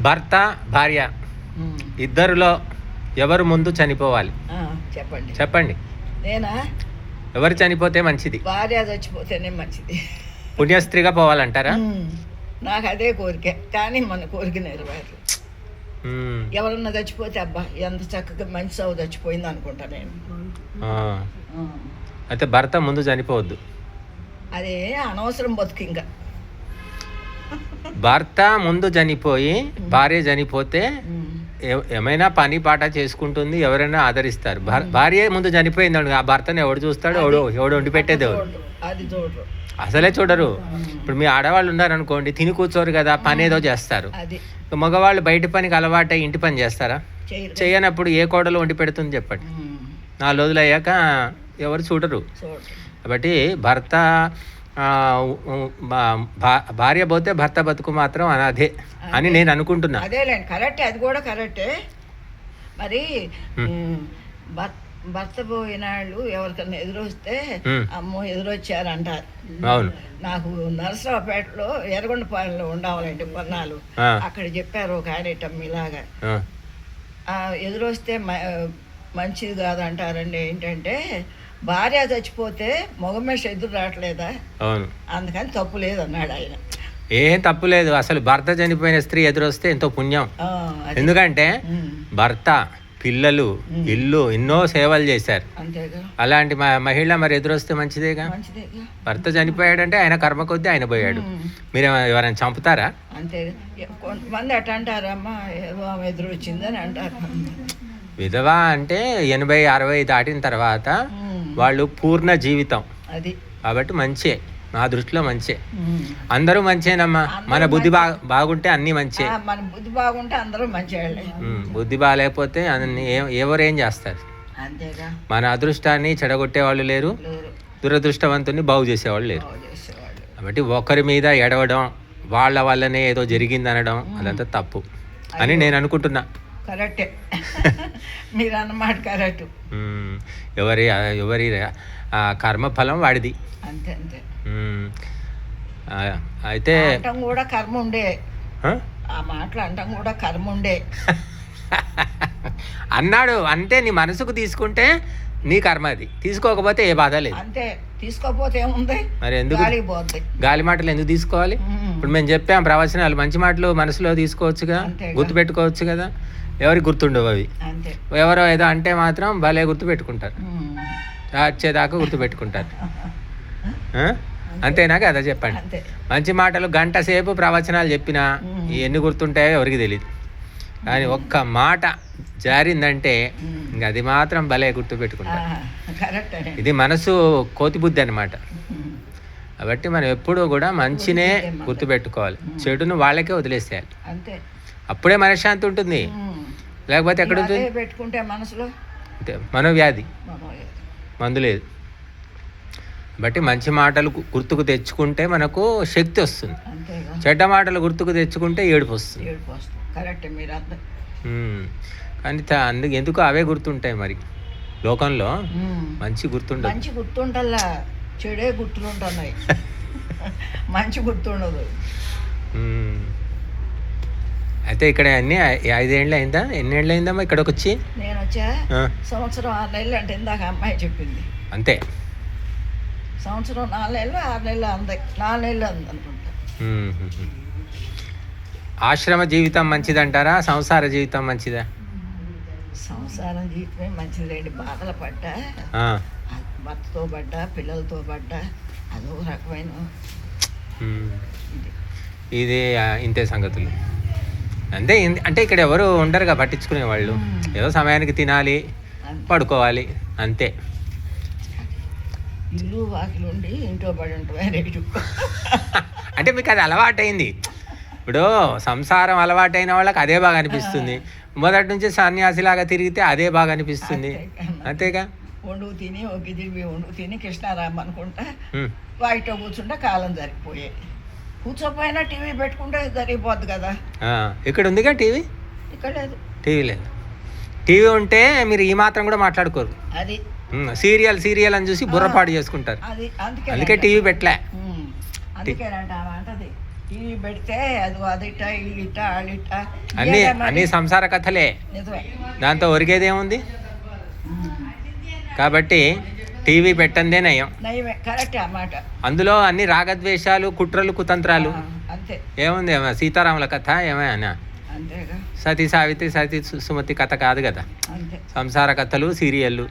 భర్త భార్య. ఇద్దరిలో ఎవరు ముందు చనిపోవాలి? చెప్పండి. చెప్పండి. నేనా? ఎవరు చనిపోతే మంచిది? భార్య చచ్చిపోతేనే మంచిది. పుణ్యస్త్రీగా పోవాలంటారా. నాకు అదే కోరిక కానీ మన కోరిక నెరవేరు. ఎవరన్నా చచ్చిపోతే అబ్బా ఎంత చక్కగా మంచి సాగు చచ్చిపోయింది అనుకుంటా నేను. అయితే భర్త ముందు చనిపోవద్దు. అదే అనవసరం బతుకు ఇంకా. భర్త ముందు చనిపోయి భార్య చనిపోతే ఏమైనా పని పాట చేసుకుంటుంది ఎవరైనా ఆదరిస్తారు. భర్- భార్య ముందు చనిపోయింది ఆ భర్తను ఎవడు చూస్తాడు ఎవడు ఎవడు వండి పెట్టేది ఎవడు? అసలే చూడరు. ఇప్పుడు మీ ఆడవాళ్ళు ఉన్నారనుకోండి తిని కూర్చోరు కదా పని ఏదో చేస్తారు. మగవాళ్ళు బయట పనికి అలవాటై ఇంటి పని చేస్తారా? చేయనప్పుడు ఏ కోడలు వండి పెడుతుంది చెప్పండి. నాలుగు రోజులు అయ్యాక ఎవరు చూడరు. కాబట్టి భర్త భార్య పోతే భర్త బతుకు మాత్రం అనాథే అని నేను అనుకుంటున్నా. అదేలేండి కరెక్టే అది కూడా కరెక్టే. మరి భర్త పోయినాళ్ళు ఎవరికన్నా ఎదురొస్తే. అమ్మో ఎదురొచ్చారంటారు. అవును. నాకు నరసరావుపేటలో ఎర్రగొండపాలెంలో ఉండవాలంటే కొన్నాళ్ళు. అక్కడ చెప్పారు ఒక ఆయన ఇలాగా. ఎదురొస్తే మంచిది కాదంటారండి. ఏంటంటే భార్య చచ్చిపోతే మగ మనిషి ఎదురు రావట్లేదా? అవును. అందుకని తప్పు లేదు అన్నాడు ఆయన. ఏం తప్పు లేదు. అసలు భర్త చనిపోయిన స్త్రీ ఎదురొస్తే ఎంతో పుణ్యం. ఎందుకంటే భర్త పిల్లలు ఇల్లు ఎన్నో సేవలు చేశారు. అలాంటి మ- మహిళ మరి ఎదురొస్తే మంచిదేగా? భర్త చనిపోయాడంటే ఆయన కర్మ కొద్దీ ఆయన పోయాడు. మీరు ఎవరైనా చంపుతారా? అంతే కొంతమంది అట్ట అంటారమ్మా ఏదో ఆమె ఎదురు వచ్చిందని అంటారు. విధవ అంటే ఎనభై అరవై దాటిన తర్వాత వాళ్ళు పూర్ణ జీవితం. అది. కాబట్టి మంచే. నా దృష్టిలో మంచే. అందరూ మంచేనమ్మా. మన బుద్ధి బా బాగుంటే అన్నీ మంచే. మన బుద్ధి బాగుంటే అందరూ మంచి బుద్ధి బాగాలేకపోతే అన్ని ఎవరు ఏం చేస్తారు? మన అదృష్టాన్ని చెడగొట్టే వాళ్ళు లేరు. దురదృష్టవంతుని బాగు చేసేవాళ్ళు లేరు. బాగు కాబట్టి ఒకరి మీద ఎడవడం వాళ్ళ వల్లనే ఏదో జరిగింది అనడం అదంతా తప్పు అని నేను అనుకుంటున్నా. కరెక్టే. మీరు అన్నమాట కరెక్ట్ ఎవరి ఎవరి కర్మఫలం వాడిది. అంతే అంతే. అయితే అంటం కూడా కర్మ ఉండే. ఆ? ఆ మాటలు అంటం కూడా కర్మ ఉండే. అన్నాడు అంటే నీ మనసుకు తీసుకుంటే నీ కర్మ అది. తీసుకోకపోతే ఏ బాధ లేదు. అంతే తీసుకోపోతే ఏముంది? మరి ఎందుకు? గాలి మాటలు ఎందుకు తీసుకోవాలి. ఇప్పుడు మేము చెప్పాం ప్రవచనాలు మంచి మాటలు మనసులో తీసుకోవచ్చుగా అంతేగా. గుర్తు పెట్టుకోవచ్చు కదా. ఎవరికి గుర్తుండవు అవి. ఎవరో ఏదో అంటే మాత్రం భలే గుర్తు పెట్టుకుంటారు. వచ్చేదాకా గుర్తు పెట్టుకుంటారు? అంతేనా కదా చెప్పండి? మంచి మాటలు గంట సేపు ప్రవచనాలు చెప్పినా. ఎన్ని గుర్తుంటాయో ఎవరికి తెలియదు కానీ ఒక్క మాట జారిందంటే. ఇంక అది మాత్రం భలే గుర్తు పెట్టుకుంటారు కరెక్ట్. ఇది మనసు కోతి బుద్ధి అనమాట కాబట్టి మనం ఎప్పుడూ కూడా మంచినే గుర్తుపెట్టుకోవాలి చెడును వాళ్ళకే వదిలేసేయాలి. అంతే. అప్పుడే మనశ్శాంతి ఉంటుంది. లేకపోతే ఎక్కడ ఉంటుంది పెట్టుకుంటే మనసులో? అంతే మనోవ్యాధి. మందు లేదు. బట్టి మంచి మాటలు గుర్తుకు తెచ్చుకుంటే మనకు శక్తి వస్తుంది. చెడ్డ మాటలు గుర్తుకు తెచ్చుకుంటే ఏడుపు వస్తుంది. ఏడుపు వస్తుంది. కరెక్ట్ మీరు అర్థం. కానీ అందుకు ఎందుకు అవే గుర్తుంటాయి మరి? లోకంలో. మంచి గుర్తుండదు. మంచి గుర్తుంటల్లా చెడే గుర్తుంటున్నాయి మంచి గుర్తుండదు. అయితే ఇక్కడ అన్ని ఐదేళ్ళు అయిందా? ఎన్నేళ్ళు అయిందమ్మా ఇక్కడికి వచ్చి? నేను వచ్చా సంవత్సరం ఆరు నెలలు అంటే ఇందాక అమ్మాయి చెప్పింది. అంతే. సంవత్సరం నాలుగు నెలలు ఆరు నెలలు అంది నాలుగు నెలలు అంది అనుకుంటా. ఉమ్. ఆశ్రమ జీవితం మంచిదంటారా? సంసార జీవితం మంచిదా? సంసారం జీవితమే మంచిదండి బాధలు పడ్డా భర్తతో పడ్డా పిల్లలతో పడ్డా అదొక రకమైన. ఇది. ఇంతే సంగతులు. అంతే అంటే ఇక్కడ ఎవరు ఉండరుగా పట్టించుకునే వాళ్ళు. ఏదో సమయానికి తినాలి. పడుకోవాలి అంతే. ఇల్లు వాకిలు ఉండి ఇంట్లో పడి ఉంటుంది రేటు అంటే మీకు అది అలవాటైంది. ఇప్పుడు సంసారం అలవాటైన వాళ్ళకి అదే బాగా అనిపిస్తుంది. మొదటి నుంచి సన్యాసిలాగా తిరిగితే అదే బాగా అనిపిస్తుంది. అంతేగా. వండుకు తిని ఒక తిరిగి వండుకు తిని కృష్ణారామ అనుకుంటా. బయట కూర్చుంటే కాలం జరిగిపోయాయి కూర్చోపోయినా టీవీ పెట్టుకుంటే జరిగిపోద్ది కదా. ఇక్కడ ఉందిగా టీవీ? ఇక్కడ లేదు. టీవీ లేదు. టీవీ ఉంటే మీరు ఈ మాత్రం కూడా మాట్లాడుకోరు. అది. సీరియల్ సీరియల్ అని చూసి బుర్రపాటు చేసుకుంటారు. అది అందుకే అందుకే టీవీ పెట్టలే. అందుకేనంట ఆమె అంటది. టీవీ పెడితే అది అదిట ఇల్లిట ఆడిట అన్ని. అన్ని సంసార కథలే. దాంతో ఒరిగేదేముంది? కాబట్టి టీవీ పెట్టందే నయం. కరెక్ట్ అందులో అన్ని రాగద్వేషాలు కుట్రలు కుతంత్రాలు. అంతే. ఏముంది ఏమ సీతారాముల కథ ఏమైనా సతీ సావిత్రి సతీ సుమతి కథ కాదు కదా. సంసార కథలు సీరియళ్ళు.